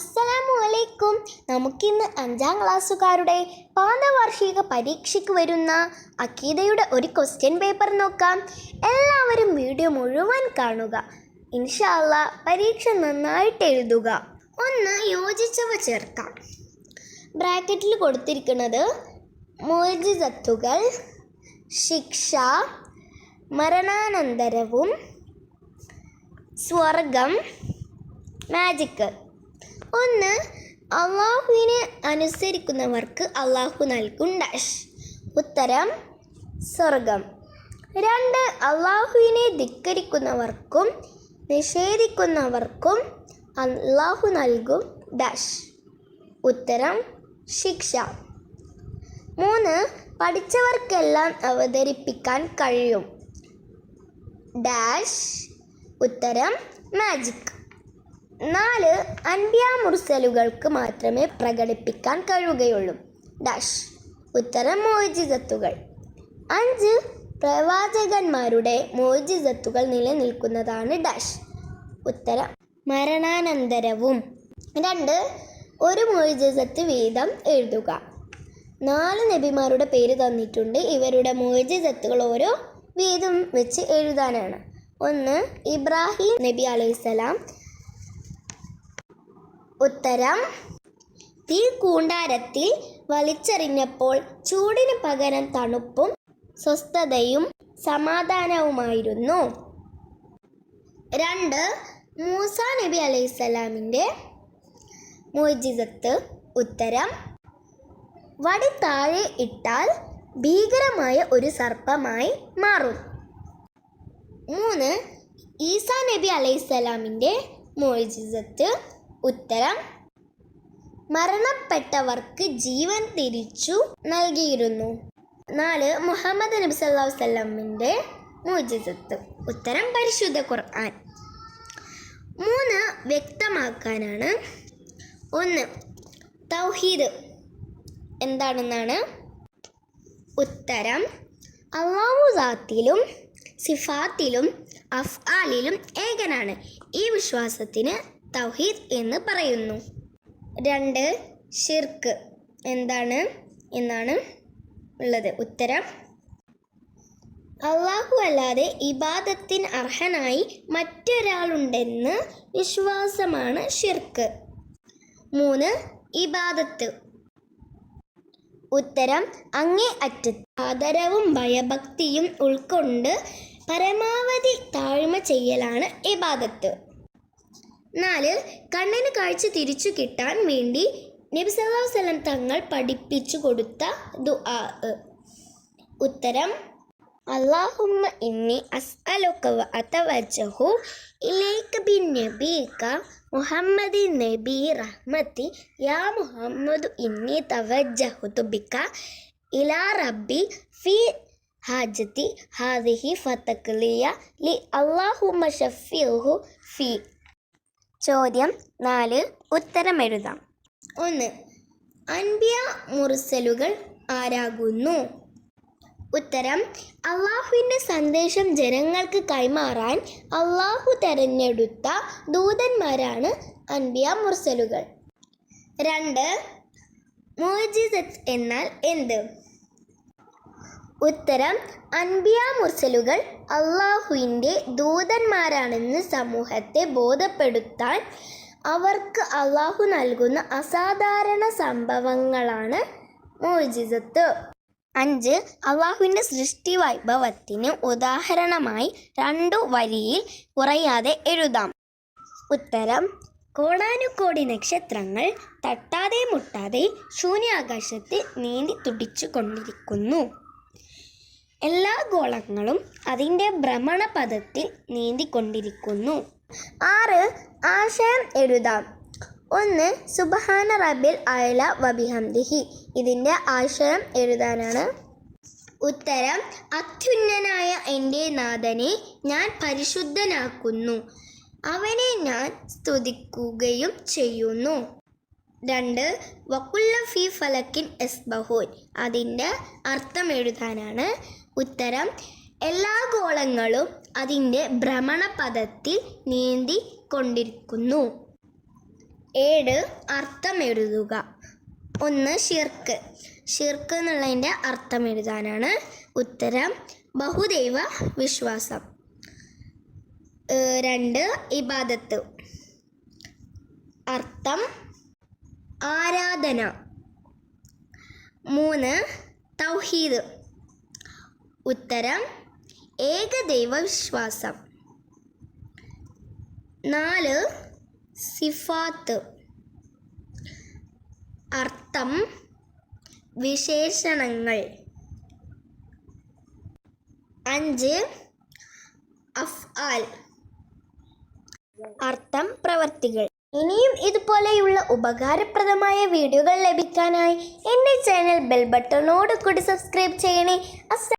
അസ്സലാമു അലൈക്കും നമുക്കിന്ന് അഞ്ചാം ക്ലാസ്സുകാരുടെ പാദവാർഷിക പരീക്ഷയ്ക്ക് വരുന്ന അക്കീതയുടെ ഒരു ക്വസ്റ്റ്യൻ പേപ്പർ നോക്കാം. എല്ലാവരും വീഡിയോ മുഴുവൻ കാണുക. ഇൻഷാല്ല പരീക്ഷ നന്നായിട്ട് എഴുതുക. ഒന്ന് യോജിച്ചവ ചേർക്കാം. ബ്രാക്കറ്റിൽ കൊടുത്തിരിക്കുന്നത് മോചിതത്തുകൾ ശിക്ഷ മരണാനന്തരവും സ്വർഗം മാജിക്ക് ഒന്ന് അള്ളാഹുവിനെ അനുസരിക്കുന്നവർക്ക് അള്ളാഹു നൽകും ഡാഷ് ഉത്തരം സ്വർഗം രണ്ട് അള്ളാഹുവിനെ ധിക്കരിക്കുന്നവർക്കും നിഷേധിക്കുന്നവർക്കും അള്ളാഹു നൽകും ഡാഷ്. ഉത്തരം ശിക്ഷ. മൂന്ന് പഠിച്ചവർക്കെല്ലാം അവതരിപ്പിക്കാൻ കഴിയും. ഡാഷ്. ഉത്തരം മാജിക്. നാല് അൻപ്യാമുറിസലുകൾക്ക് മാത്രമേ പ്രകടിപ്പിക്കാൻ കഴിയുകയുള്ളൂ. ഡാഷ്. ഉത്തരം മോചിതത്തുകൾ അഞ്ച് പ്രവാചകന്മാരുടെ മോചിതത്തുകൾ നിലനിൽക്കുന്നതാണ് ഡാഷ്. ഉത്തരം മരണാനന്തരവും. രണ്ട് ഒരു മോചിതത്ത് വീതം എഴുതുക. നാല് നബിമാരുടെ പേര് തന്നിട്ടുണ്ട്. ഇവരുടെ മോചിതത്തുകൾ ഓരോ വീതം വെച്ച് എഴുതാനാണ്. ഒന്ന് ഇബ്രാഹിം നബി അലൈഹിസ്സലാം ഉത്തരം. തീ കൂണ്ടാരത്തിൽ വലിച്ചെറിഞ്ഞപ്പോൾ ചൂടിന് പകരം തണുപ്പും സ്വസ്ഥതയും സമാധാനവുമായിരുന്നു. രണ്ട് മൂസ നബി അലൈഹിസ്സലാമിന്റെ മോജിസത്ത് ഉത്തരം. വടി താഴെ ഇട്ടാൽ ഭീകരമായ ഒരു സർപ്പമായി മാറും. മൂന്ന് ഈസാ നബി അലൈഹിസ്സലാമിന്റെ മോജിസത്ത് ഉത്തരം മരണപ്പെട്ടവർക്ക് ജീവൻ തിരിച്ചു നൽകിയിരുന്നു. നാല് മുഹമ്മദ് നബി സല്ലല്ലാഹു അലൈഹി മോചിതത്വം. ഉത്തരം പരിശുദ്ധ ഖുർആൻ. മൂന്ന് വ്യക്തമാക്കാനാണ്. ഒന്ന് തൗഹീദ് എന്താണെന്നാണ്? ഉത്തരം അള്ളാഹുദാത്തിലും സിഫാത്തിലും അഫ്ആലിലും ഏകനാണ്. ഈ വിശ്വാസത്തിന് തൗഹീദ് എന്ന് പറയുന്നു. രണ്ട് ഷിർക്ക് എന്താണ്? എന്നാണ് ഉള്ളത്. ഉത്തരം അള്ളാഹു അല്ലാതെ ഇബാദത്തിന് അർഹനായി മറ്റൊരാളുണ്ടെന്ന് വിശ്വാസമാണ് ഷിർക്ക് മൂന്ന് ഇബാദത്ത്. ഉത്തരം അങ്ങേ അറ്റത്ത്. ആദരവും ഭയഭക്തിയും ഉൾക്കൊണ്ട് പരമാവധി താഴ്മ ചെയ്യലാണ് ഇബാദത്ത്. നാല് കണ്ണിന് കാഴ്ച തിരിച്ചു കിട്ടാൻ വേണ്ടി നബി സല്ലല്ലാഹു അലൈഹി തങ്ങൾ പഠിപ്പിച്ചു കൊടുത്ത ദുആ ഉത്തരം അള്ളാഹുമ്മ ഇന്നി അസ്അലുക്കവ അതവജഹു ഇലൈക ബി നബീക മുഹമ്മദി നബി റഹ്മത്തി യാ മുഹമ്മദു ഇന്നി തവജ്ജഹുതു ബിക ഇലാ റബ്ബി ഫി ഹാജത്തി ഹാദിഹി ഫതക്ലിയ ലി അള്ളാഹുമ്മ ഷഫിഹു ഫി. ചോദ്യം നാല്. ഉത്തരം എഴുതാം ഒന്ന്. അൻബിയ മുറിസലുകൾ ആരാകുന്നു? ഉത്തരം. അള്ളാഹുവിന്റെ സന്ദേശം ജനങ്ങൾക്ക് കൈമാറാൻ അള്ളാഹു തെരഞ്ഞെടുത്ത ദൂതന്മാരാണ് അൻബിയ മുർസലുകൾ. രണ്ട്. മോജിസത്ത് എന്നാൽ എന്ത്? ഉത്തരം അൻബിയ മുർസലുകൾ അള്ളാഹുവിന്റെ ദൂതന്മാരാണെന്ന് സമൂഹത്തെ ബോധപ്പെടുത്താൻ അവർക്ക് അള്ളാഹു നൽകുന്ന അസാധാരണ സംഭവങ്ങളാണ് മോജിസത്ത്. അഞ്ച് അള്ളാഹുവിന്റെ സൃഷ്ടി വൈഭവത്തിന് ഉദാഹരണമായി രണ്ടു വരിയിൽ കുറയാതെ എഴുതാം. ഉത്തരം കോടാനുകോടി നക്ഷത്രങ്ങൾ തട്ടാതെ മുട്ടാതെ ശൂന്യാകാശത്ത് നീന്തി തുടിച്ചു കൊണ്ടിരിക്കുന്നു എല്ലാ ഗോളങ്ങളും അതിന്റെ ഭ്രമണപഥത്തിൽ നീന്തിക്കൊണ്ടിരിക്കുന്നു. ആറ് ആശയം എഴുതാം. ഒന്ന് സുബഹാന റബിൽ അയല വബിഹംദിഹി. ഇതിന്റെ ആശയം എഴുതാനാണ്. ഉത്തരം അത്യുന്നനായ എന്റെ നാഥനെ ഞാൻ പരിശുദ്ധനാക്കുന്നു. അവനെ ഞാൻ സ്തുതിക്കുകയും ചെയ്യുന്നു. രണ്ട് വക്കുല്ല ഫി ഫലക്കിൻ എസ് ബഹോൻ അതിന്റെ അർത്ഥം എഴുതാനാണ് ഉത്തരം. എല്ലാ ഗോളങ്ങളും അതിന്റെ ഭ്രമണപഥത്തിൽ നീന്തി കൊണ്ടിരിക്കുന്നു. ഏഴ് അർത്ഥം എഴുതുക. ഒന്ന് ഷിർക്ക് ഷിർക്ക് എന്നുള്ളതിന്റെ അർത്ഥം എഴുതാനാണ് ഉത്തരം. ബഹുദൈവ വിശ്വാസം. രണ്ട് ഇബാദത്ത്. അർത്ഥം ആരാധന. മൂന്ന് തൗഹീദ്. ഉത്തരം ഏകദൈവ വിശ്വാസം നാല് സിഫാത്ത്. അർത്ഥം വിശേഷണങ്ങൾ. അഞ്ച് അഫ്ആൽ. അർത്ഥം പ്രവർത്തികൾ. ഇനിയും ഇതുപോലെയുള്ള ഉപകാരപ്രദമായ വീഡിയോകൾ ലഭിക്കാനായി എന്റെ ചാനൽ ബെൽ ബട്ടണോട് കൂടി സബ്സ്ക്രൈബ് ചെയ്യണേ.